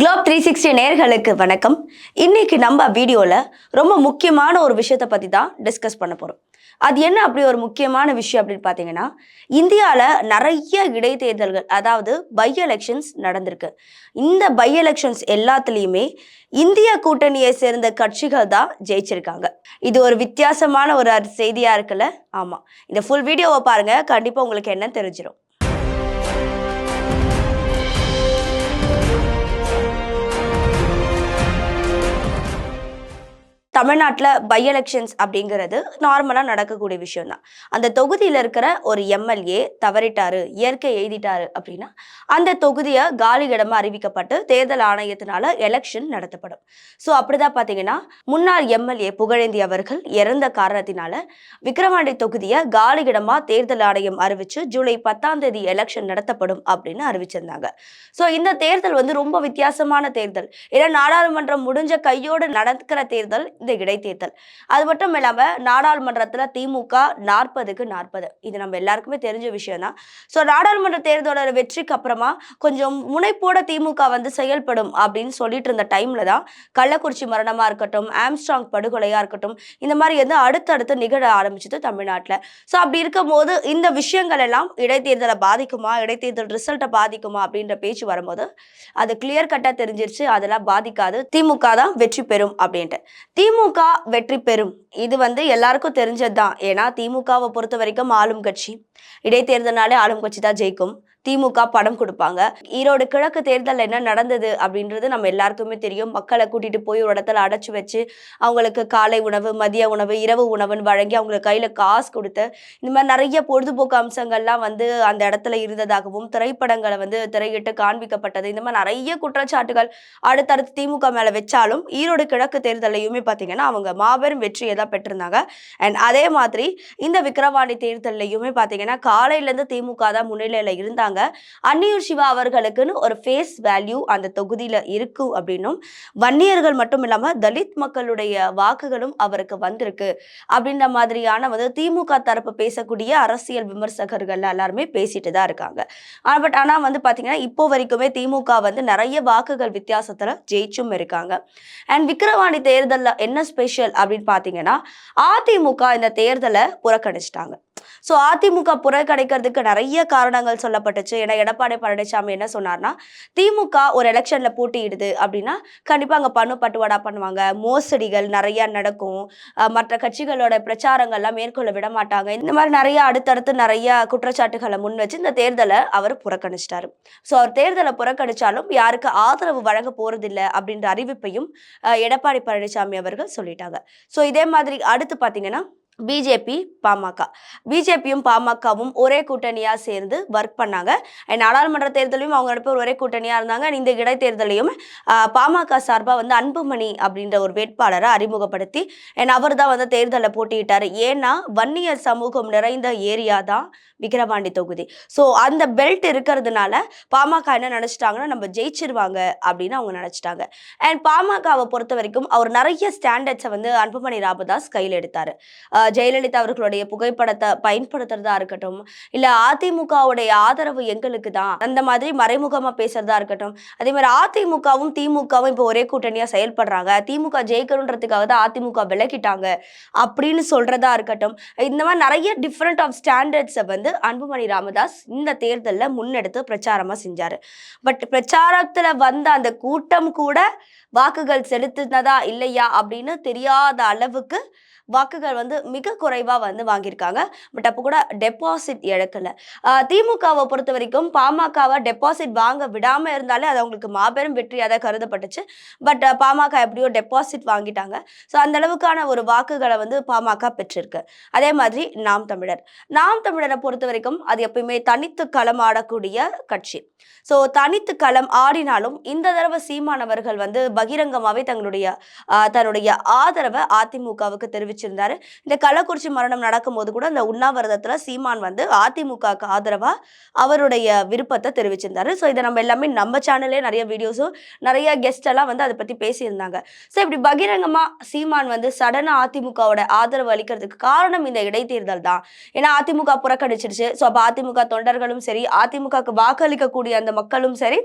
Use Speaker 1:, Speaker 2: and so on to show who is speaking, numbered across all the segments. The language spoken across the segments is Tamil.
Speaker 1: குளோப் த்ரீ சிக்ஸ்டி நேர்களுக்கு வணக்கம். இன்னைக்கு நம்ம வீடியோவில் ரொம்ப முக்கியமான ஒரு விஷயத்தை பற்றி தான் டிஸ்கஸ் பண்ண போகிறோம் அது என்ன அப்படி ஒரு முக்கியமான விஷயம் அப்படின்னு பார்த்தீங்கன்னா இந்தியாவில் நிறைய இடைத்தேர்தல்கள் அதாவது பை எலெக்ஷன்ஸ் நடந்திருக்கு. இந்த பை எலெக்ஷன்ஸ் எல்லாத்துலேயுமே இந்திய கூட்டணியை சேர்ந்த கட்சிகள் தான் ஜெயிச்சிருக்காங்க. இது ஒரு வித்தியாசமான ஒரு செய்தியாக இருக்குல்ல? ஆமாம் இந்த ஃபுல் வீடியோவை பாருங்கள் கண்டிப்பாக உங்களுக்கு என்ன தெரிஞ்சிடும் தமிழ்நாட்டில் பை எலெக்ஷன்ஸ் அப்படிங்கிறது நார்மலாக நடக்கக்கூடிய விஷயம் தான் அந்த தொகுதியில் இருக்கிற ஒரு எம்எல்ஏ தவறிட்டாரு இயற்கை எழுதிட்டாரு அப்படின்னா அந்த தொகுதியை காலியிடமாக அறிவிக்கப்பட்டு தேர்தல் ஆணையத்தினால எலெக்ஷன் நடத்தப்படும். ஸோ அப்படிதான் பார்த்தீங்கன்னா முன்னாள் எம்எல்ஏ புகழேந்தி அவர்கள் இறந்த காரணத்தினால விக்கிரவாண்டி தொகுதியை காலியிடமாக தேர்தல் ஆணையம் அறிவிச்சு ஜூலை பத்தாம் தேதி எலெக்ஷன் நடத்தப்படும் அப்படின்னு அறிவிச்சிருந்தாங்க. ஸோ இந்த தேர்தல் வந்து ரொம்ப வித்தியாசமான தேர்தல். ஏன்னா நாடாளுமன்றம் முடிஞ்ச கையோடு நடக்கிற தேர்தல் இந்த இடைத்தேர்தல். அது மட்டும் இல்லாமல் நாடாளுமன்றத்தில் திமுக நாற்பதுக்கு நாற்பது. இது நம்ம எல்லாருக்குமே தெரிஞ்ச விஷயம் தான் ஸோ நாடாளுமன்ற தேர்தலோட வெற்றிக்கு அப்புறமா கொஞ்சம் முனைப்போட திமுக வந்து செயல்படும் அப்படின்னு சொல்லிட்டு இருந்த டைம்ல தான் கள்ளக்குறிச்சி மரணமாக இருக்கட்டும் ஆம்ஸ்ட்ராங் படுகொலையாக இருக்கட்டும் இந்த மாதிரி வந்து அடுத்தடுத்து நிகழ ஆரம்பிச்சது தமிழ்நாட்டில். ஸோ அப்படி இருக்கும்போது இந்த விஷயங்கள் எல்லாம் இடைத்தேர்தலை பாதிக்குமா இடைத்தேர்தல் ரிசல்ட்டை பாதிக்குமா அப்படின்ற பேச்சு வரும்போது அது கிளியர் கட்டாக தெரிஞ்சிருச்சு அதெல்லாம் பாதிக்காது திமுக தான் வெற்றி பெறும் அப்படின்ட்டு. திமுக வெற்றி பெறும். இது வந்து எல்லாருக்கும் தெரிஞ்சது தான் ஏன்னா திமுகவை பொறுத்த வரைக்கும் ஆளும் கட்சி. இடைத்தேர்தல்னாலே ஆளும் கட்சி தான் ஜெயிக்கும். திமுக படம் கொடுப்பாங்க. ஈரோடு கிழக்கு தேர்தல் என்ன நடந்தது அப்படின்றது நம்ம எல்லாருக்குமே தெரியும். மக்களை கூட்டிட்டு போய் ஒரு இடத்துல அடைச்சு வச்சு அவங்களுக்கு காலை உணவு மதிய உணவு இரவு உணவுன்னு வழங்கி அவங்களுக்கு கையில காசு கொடுத்து இந்த மாதிரி நிறைய பொழுதுபோக்கு அம்சங்கள்லாம் வந்து அந்த இடத்துல இருந்ததாகவும் திரைப்படங்களை வந்து திரையிட்டு காண்பிக்கப்பட்டது. இந்த மாதிரி நிறைய குற்றச்சாட்டுகள் அடுத்தடுத்து திமுக மேல வச்சாலும் ஈரோடு கிழக்கு தேர்தலையுமே பார்த்தீங்கன்னா அவங்க மாபெரும் வெற்றியை தான் பெற்றிருந்தாங்க. அண்ட் அதே மாதிரி இந்த விக்கிரவாணி தேர்தலையுமே பார்த்தீங்கன்னா காலையிலேருந்து திமுக தான் முன்னிலையில் இருந்தாங்க. அன்னியூர் சிவா அவர்களுக்குன்னு ஒரு ஃபேஸ் வேல்யூ அந்த தொகுதியில இருக்கும் அப்படின்னும் வன்னியர்கள் மட்டும் இல்லாம தலித் மக்களுடைய வாக்குகளும் அவருக்கு வந்திருக்கு. அப்படின்ற மாதிரியான வந்து திமுக தரப்பு பேசக்கூடிய அரசியல் விமர்சகர்கள் எல்லாருமே பேசிட்டு தான் இருக்காங்க. பட் ஆனா வந்து பாத்தீங்கன்னா இப்போ வரைக்குமே திமுக வந்து நிறைய வாக்குகள் வித்தியாசத்துல ஜெயிச்சும் இருக்காங்க. அண்ட் விக்கிரவாணி தேர்தலில் என்ன ஸ்பெஷல் அப்படின்னு பார்த்தீங்கன்னா அதிமுக இந்த தேர்தலை புறக்கணிச்சிட்டாங்க. ஸோ அதிமுக புறக்கணிக்கிறதுக்கு நிறைய காரணங்கள் சொல்லப்பட்டுச்சு. ஏன்னா எடப்பாடி பழனிசாமி என்ன சொன்னார்னா திமுக ஒரு எலெக்ஷனில் போட்டியிடுது அப்படின்னா கண்டிப்பாக அங்கே பணு பட்டுவாடா பண்ணுவாங்க. மோசடிகள் நிறைய நடக்கும். மற்ற கட்சிகளோட பிரச்சாரங்கள்லாம் மேற்கொள்ள விட மாட்டாங்க. இந்த மாதிரி நிறைய அடுத்தடுத்து நிறைய குற்றச்சாட்டுகளை முன் வச்சு இந்த தேர்தலை அவர் புறக்கணிச்சிட்டாரு. ஸோ அவர் தேர்தலை புறக்கணிச்சாலும் யாருக்கு ஆதரவு வழங்க போறதில்லை அப்படின்ற அறிவிப்பையும் எடப்பாடி பழனிசாமி அவர்கள் சொல்லிட்டாங்க. ஸோ இதே மாதிரி அடுத்து பார்த்தீங்கன்னா பிஜேபி பாமக. பிஜேபியும் பாமகவும் ஒரே கூட்டணியாக சேர்ந்து ஒர்க் பண்ணாங்க. And நாடாளுமன்ற தேர்தலையும் அவங்க ரெண்டு ஒரே கூட்டணியாக இருந்தாங்க. இந்த இடைத்தேர்தலையும் பாமக சார்பாக வந்து அன்புமணி அப்படின்ற ஒரு வேட்பாளரை அறிமுகப்படுத்தி அவர் தான் வந்து தேர்தலில் போட்டியிட்டார். ஏன்னா வன்னியர் சமூகம் நிறைந்த ஏரியா தான் விக்கிரவாண்டி தொகுதி. ஸோ அந்த பெல்ட் இருக்கிறதுனால பாமக என்ன நினச்சிட்டாங்கன்னா நம்ம ஜெயிச்சிருவாங்க அப்படின்னு அவங்க நினச்சிட்டாங்க. அண்ட் பாமகவை பொறுத்த வரைக்கும் அவர் நிறைய ஸ்டாண்டர்ட்ஸை வந்து அன்புமணி ராமதாஸ் கையில் எடுத்தார். ஜெயலலிதா அவர்களுடைய புகைப்படத்தை பயன்படுத்துறதா இருக்கட்டும் இல்ல அதிமுகவுடைய ஆதரவு எங்களுக்கு தான் அந்த மாதிரி மறைமுகமா பேசுறதா இருக்கட்டும். அதே மாதிரி அதிமுகவும் திமுகவும் இப்போ ஒரே கூட்டணியா செயல்படுறாங்க. திமுக ஜெயிக்கணுன்றதுக்காக தான் அதிமுக விலகிட்டாங்க அப்படின்னு சொல்றதா இருக்கட்டும். இந்த மாதிரி நிறைய டிஃப்ரெண்ட் ஆஃப் ஸ்டாண்டர்ட்ஸை வந்து அன்புமணி ராமதாஸ் இந்த தேர்தலில் முன்னெடுத்து பிரச்சாரமா செஞ்சாரு. பட் பிரச்சாரத்துல வந்த அந்த கூட்டம் கூட வாக்குகள் செலுத்தினதா இல்லையா அப்படின்னு தெரியாத அளவுக்கு வாக்குகள் வந்து மிக குறைவா வந்து வாங்கியிருக்காங்க. பட் அப்போ கூட டெபாசிட் இழக்கல திமுகவை பொறுத்த வரைக்கும் பாமகவை டெபாசிட் வாங்க விடாம இருந்தாலே அது அவங்களுக்கு மாபெரும் வெற்றியாக தான் கருதப்பட்டுச்சு. பட் பாமக எப்படியோ டெபாசிட் வாங்கிட்டாங்க. ஸோ அந்த அளவுக்கான ஒரு வாக்குகளை வந்து பாமக பெற்றிருக்கு. அதே மாதிரி நாம் தமிழர். நாம் தமிழரை பொறுத்த வரைக்கும் அது எப்பயுமே தனித்து களம் ஆடக்கூடிய கட்சி. ஸோ தனித்து களம் ஆடினாலும் இந்த தடவை சீமானவர்கள் வந்து பகிரங்கமாவே தங்களுடைய தன்னுடைய ஆதரவை அதிமுகவுக்கு தெரிவித்து தெரிவிச்சிருந்தாரு. இந்த கள்ளக்குறிச்சி மரணம் நடக்கும்போது கூட அந்த உண்ணாவிரதத்துல சீமான் வந்து அதிமுகவுக்கு ஆதரவா அவருடைய விருப்பத்தை தெரிவிச்சிருந்தாரு. ஸோ இதை நம்ம எல்லாமே நம்ம சேனல்லே நிறைய வீடியோஸும் நிறைய கெஸ்ட் எல்லாம் வந்து அதை பத்தி பேசியிருந்தாங்க. ஸோ இப்படி பகிரங்கமா சீமான் வந்து சடனா அதிமுகவோட ஆதரவு அளிக்கிறதுக்கு காரணம் இந்த இடைத்தேர்தல் தான். ஏன்னா அதிமுக புறக்கணிச்சிருச்சு. ஸோ அப்போ அதிமுக தொண்டர்களும் சரி அதிமுகவுக்கு வாக்களிக்கக்கூடிய அந்த மக்களும் சரி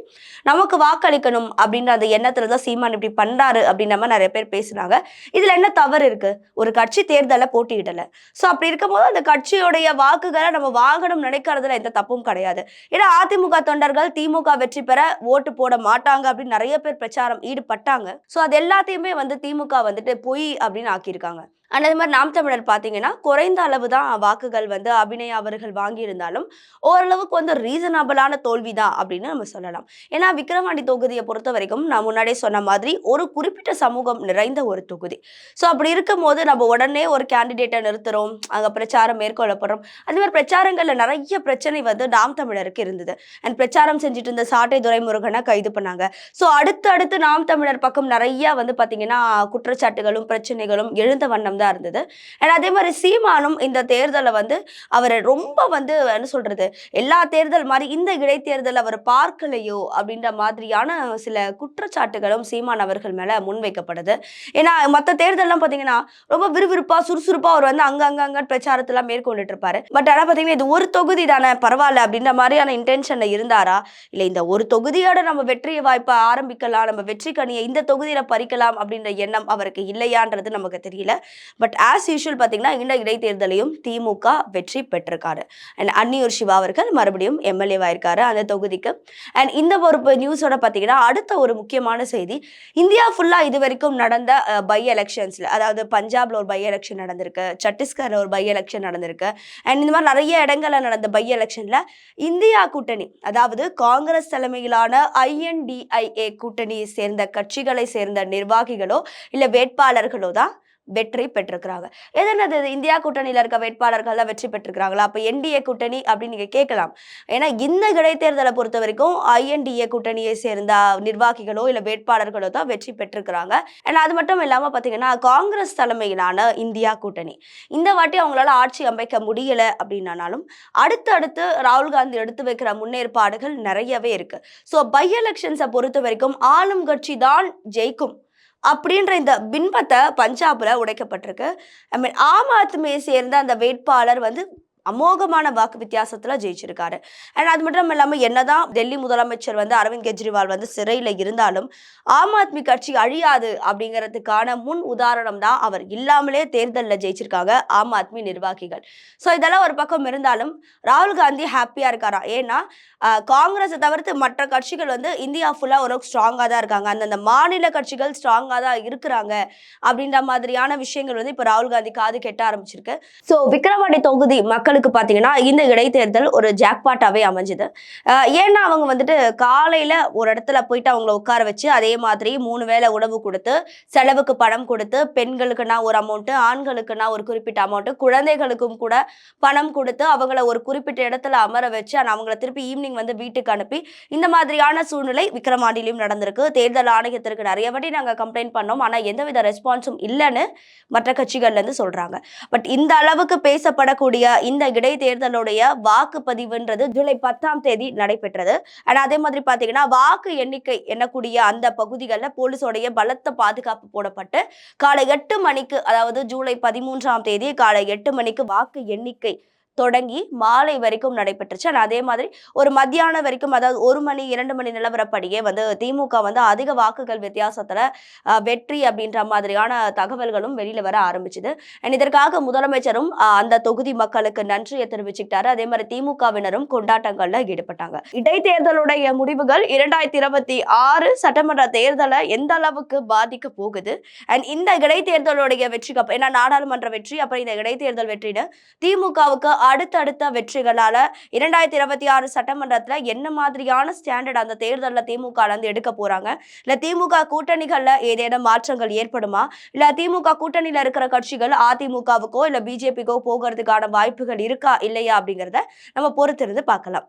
Speaker 1: நமக்கு வாக்களிக்கணும் அப்படின்ற அந்த எண்ணத்துல தான் சீமான் இப்படி பண்றாரு அப்படின்ற மாதிரி நிறைய பேர் பேசுனாங்க. இதுல என்ன தவறு இருக்கு? ஒரு கட்சி தேர்தலை போட்டியிடல. ஸோ அப்படி இருக்கும்போது அந்த கட்சியுடைய வாக்குகளை நம்ம வாங்கணும் நினைக்கிறதுல எந்த தப்பும் கிடையாது. ஏன்னா அதிமுக தொண்டர்கள் திமுக வெற்றி பெற ஓட்டு போட மாட்டாங்க அப்படின்னு நிறைய பேர் பிரச்சாரம் ஈடுபட்டாங்க. ஸோ அது எல்லாத்தையுமே வந்து திமுக வந்துட்டு பொய் அப்படின்னு ஆக்கியிருக்காங்க. அண்ட் அதே மாதிரி நாம் தமிழர் பார்த்தீங்கன்னா குறைந்த அளவு தான் வாக்குகள் வந்து அபிநயா அவர்கள் வாங்கியிருந்தாலும் ஓரளவுக்கு வந்து ரீசனபிளான தோல்வி தான் அப்படின்னு நம்ம சொல்லலாம். ஏன்னா விக்ரவாண்டி தொகுதியை பொறுத்த வரைக்கும் நான் முன்னாடியே சொன்ன மாதிரி ஒரு குறிப்பிட்ட சமூகம் நிறைந்த ஒரு தொகுதி. ஸோ அப்படி இருக்கும் போது நம்ம உடனே ஒரு கேண்டிடேட்டை நிறுத்துறோம் அங்கே பிரச்சாரம் மேற்கொள்ளப்படுறோம். அது மாதிரி பிரச்சாரங்களில் நிறைய பிரச்சனை வந்து நாம் தமிழருக்கு இருந்தது. அண்ட் பிரச்சாரம் செஞ்சுட்டு இருந்த சாட்டை துரைமுருகனை கைது பண்ணாங்க. ஸோ அடுத்து அடுத்து நாம் தமிழர் பக்கம் நிறைய வந்து பார்த்தீங்கன்னா குற்றச்சாட்டுகளும் பிரச்சனைகளும் எழுந்த வண்ணம் தான் இருந்தது. அண்ட் அதே மாதிரி சீமானும் இந்த தேர்தலை வந்து அவரை ரொம்ப வந்து என்ன சொல்றது எல்லா தேர்தல் மாதிரி இந்த இடைத்தேர்தல் அவர் பார்க்கலையோ அப்படின்ற மாதிரியான சில குற்றச்சாட்டுகளும் சீமான் அவர்கள் மேல முன்வைக்கப்படுது. ஏன்னா மற்ற தேர்தல்லாம் பார்த்தீங்கன்னா ரொம்ப விறுவிறுப்பா சுறுசுறுப்பா அவர் வந்து அங்க அங்க அங்க பிரச்சாரத்தெல்லாம் மேற்கொண்டுட்டு இருப்பாரு. பட் ஆனால் பார்த்தீங்கன்னா இது ஒரு தொகுதி தானே பரவாயில்ல அப்படின்ற மாதிரியான இன்டென்ஷன்ல இருந்தாரா? இல்லை இந்த ஒரு தொகுதியோட நம்ம வெற்றியை வாய்ப்பை ஆரம்பிக்கலாம் நம்ம வெற்றி கணியை இந்த தொகுதியில பறிக்கலாம் அப்படின்ற எண்ணம் அவருக்கு இல்லையான்றது நமக்கு தெரியல. பட் ஆஸ் யூஷுவல் பார்த்தீங்கன்னா இந்த இடைத்தேர்தலையும் திமுக வெற்றி பெற்றிருக்காரு. அண்ட் அன்னியூர் சிவா அவர்கள் மறுபடியும் எம்எல்ஏ இருக்காரு அந்த தொகுதிக்கு. அண்ட் இந்த ஒரு நியூஸோட பார்த்தீங்கன்னா அடுத்த ஒரு முக்கியமான செய்தி இந்தியா ஃபுல்லாக இது வரைக்கும் நடந்த பை எலெக்ஷன்ஸ்ல அதாவது பஞ்சாப்ல ஒரு பை எலெக்ஷன் நடந்திருக்கு சத்தீஸ்கர்ல ஒரு பை எலெக்ஷன் நடந்திருக்கு. அண்ட் இந்த மாதிரி நிறைய இடங்களில் நடந்த பை எலெக்ஷன்ல இந்தியா கூட்டணி அதாவது காங்கிரஸ் தலைமையிலான ஐஎன்டிஐஏ கூட்டணியை சேர்ந்த கட்சிகளை சேர்ந்த நிர்வாகிகளோ இல்லை வேட்பாளர்களோ தான் வெற்றி பெற்றிருக்கிறாங்க. எதனது இந்தியா கூட்டணியில் இருக்க வேட்பாளர்கள் தான் வெற்றி பெற்றிருக்கிறாங்களா? அப்போ என்டிஏ கூட்டணி அப்படின்னு நீங்கள் கேட்கலாம். ஏன்னா இந்த இடைத்தேர்தலை பொறுத்த வரைக்கும் ஐஎன்டிஏ கூட்டணியை சேர்ந்த நிர்வாகிகளோ இல்லை வேட்பாளர்களோ தான் வெற்றி பெற்றிருக்கிறாங்க. ஏன்னா அது மட்டும் இல்லாமல் பார்த்தீங்கன்னா காங்கிரஸ் தலைமையிலான இந்தியா கூட்டணி. இந்த வாட்டி அவங்களால ஆட்சி அமைக்க முடியலை அப்படின்னாலும் அடுத்து அடுத்து ராகுல் காந்தி எடுத்து வைக்கிற முன்னேற்பாடுகள் நிறையவே இருக்கு. ஸோ பை எலெக்ஷன்ஸை பொறுத்த வரைக்கும் ஆளும் கட்சி தான் ஜெயிக்கும். அப்படின்ற இந்த பின்பத்தை பஞ்சாபில் உடைக்கப்பட்டிருக்கு. ஐ மீன் ஆம் ஆத்மியை சேர்ந்த அந்த வேட்பாளர் வந்து அமோகமான வாக்கு வித்தியாசத்துல ஜெயிச்சிருக்காரு. அண்ட் அது மட்டும் இல்லாம என்னதான் டெல்லி முதலமைச்சர் வந்து அரவிந்த் கெஜ்ரிவால் வந்து சிறையில இருந்தாலும் ஆம் ஆத்மி கட்சி அழியாது அப்படிங்கிறதுக்கான முன் உதாரணம் தான் அவர். இல்லாமலே தேர்தலில் ஜெயிச்சிருக்காங்க ஆம் ஆத்மி நிர்வாகிகள். ஸோ இதெல்லாம் ஒரு பக்கம் இருந்தாலும் ராகுல் காந்தி ஹாப்பியா இருக்காராம் ஏன்னா காங்கிரஸை தவிர்த்து மற்ற கட்சிகள் வந்து இந்தியா ஃபுல்லாக ஒரு ஸ்ட்ராங்காக தான் இருக்காங்க. அந்தந்த மாநில கட்சிகள் ஸ்ட்ராங்காக தான் இருக்கிறாங்க அப்படின்ற மாதிரியான விஷயங்கள் வந்து இப்போ ராகுல் காந்தி காது கெட்ட ஆரம்பிச்சிருக்கு. ஸோ விக்கிரவாண்டி தொகுதி மக்கள் மக்களுக்கு பார்த்தீங்கன்னா இந்த இடைத்தேர்தல் ஒரு ஜாக்பாட்டாவே அமைஞ்சுது. ஏன்னா அவங்க வந்துட்டு காலையில் ஒரு இடத்துல போயிட்டு அவங்கள உட்கார வச்சு அதே மாதிரி மூணு வேளை உணவு கொடுத்து செலவுக்கு பணம் கொடுத்து பெண்களுக்குன்னா ஒரு அமௌண்ட்டு ஆண்களுக்குன்னா ஒரு குறிப்பிட்ட அமௌண்ட்டு குழந்தைகளுக்கும் கூட பணம் கொடுத்து அவங்கள ஒரு குறிப்பிட்ட இடத்துல அமர வச்சு ஆனா அவங்கள திருப்பி ஈவினிங் வந்து வீட்டுக்கு அனுப்பி இந்த மாதிரியான சூழ்நிலை விக்ரமாண்டிலையும் நடந்திருக்கு. தேர்தல் ஆணையத்திற்கு நிறைய வாட்டி நாங்கள் கம்ப்ளைண்ட் பண்ணோம். ஆனால் எந்தவித ரெஸ்பான்ஸும் இல்லைன்னு மற்ற கட்சிகள்ல இருந்து சொல்றாங்க. பட் இந்த அளவுக்கு பேசப்படக்கூடிய இந்த இடைத்தேர்தலுடைய வாக்குப்பதிவுன்றது ஜூலை பத்தாம் தேதி நடைபெற்றது. அண்ட் அதே மாதிரி பாத்தீங்கன்னா வாக்கு எண்ணிக்கை எண்ணக்கூடிய அந்த பகுதிகளில் போலீஸோடைய பலத்த பாதுகாப்பு போடப்பட்டு காலை எட்டு மணிக்கு அதாவது ஜூலை பதிமூன்றாம் தேதி காலை எட்டு மணிக்கு வாக்கு எண்ணிக்கை தொடங்கி மாலை வரைக்கும் நடைபெற்றுச்சு. அண்ட் அதே மாதிரி ஒரு மத்தியானம் வரைக்கும் அதாவது ஒரு மணி இரண்டு மணி நிலவரப்படியே வந்து திமுக வந்து அதிக வாக்குகள் வித்தியாசத்துல வெற்றி அப்படின்ற மாதிரியான தகவல்களும் வெளியில வர ஆரம்பிச்சுது. அண்ட் இதற்காக முதலமைச்சரும் அந்த தொகுதி மக்களுக்கு நன்றியை தெரிவிச்சுக்கிட்டாரு. அதே மாதிரி திமுகவினரும் கொண்டாட்டங்கள்ல ஈடுபட்டாங்க. இடைத்தேர்தலுடைய முடிவுகள் இரண்டாயிரத்தி இருபத்தி ஆறு சட்டமன்ற தேர்தலை எந்த அளவுக்கு பாதிக்க போகுது? அண்ட் இந்த இடைத்தேர்தலுடைய வெற்றி கப் ஏன்னா நாடாளுமன்ற வெற்றி அப்புறம் இந்த இடைத்தேர்தல் வெற்றின்னு திமுகவுக்கு அடுத்தடுத்த வெற்றிகளால இரண்டாயிரத்தி இருபத்தி ஆறு சட்டமன்றத்துல என்ன மாதிரியான ஸ்டாண்டர்ட் அந்த தேர்தலில் திமுக வந்து எடுக்க போறாங்க? இல்ல திமுக கூட்டணிகள்ல ஏதேனும் மாற்றங்கள் ஏற்படுமா? இல்ல திமுக கூட்டணியில இருக்கிற கட்சிகள் அதிமுகவுக்கோ இல்ல பிஜேபிக்கோ போகிறதுக்கான வாய்ப்புகள் இருக்கா இல்லையா அப்படிங்கறத நம்ம பொறுத்திருந்து பார்க்கலாம்.